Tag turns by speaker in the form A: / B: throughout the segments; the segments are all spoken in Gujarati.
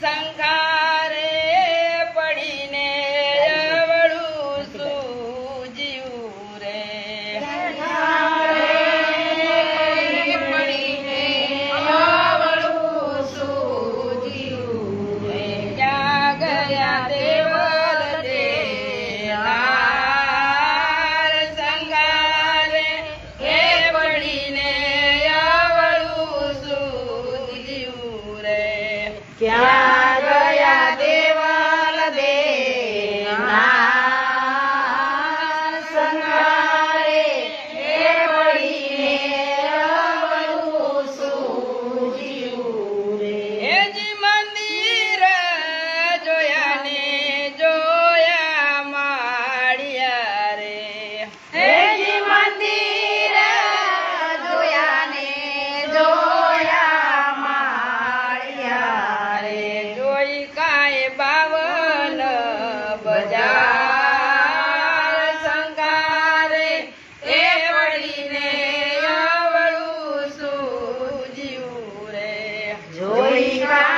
A: 三高
B: Yeah. Shiva.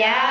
B: Yeah.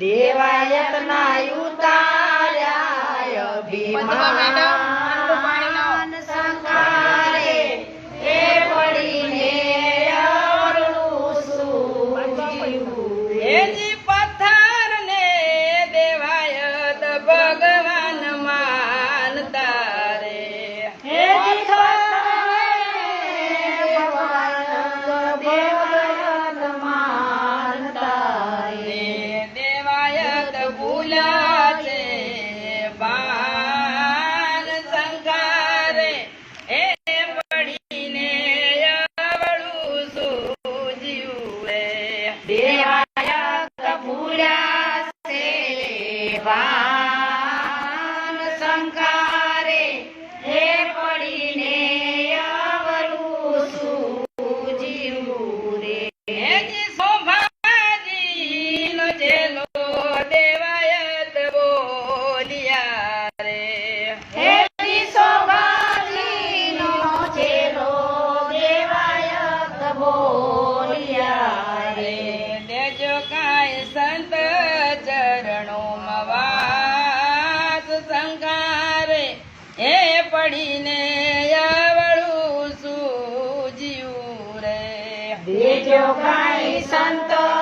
B: દેવાયતના ઉતાર્યા અભિમાન தேவா लोकाई संतो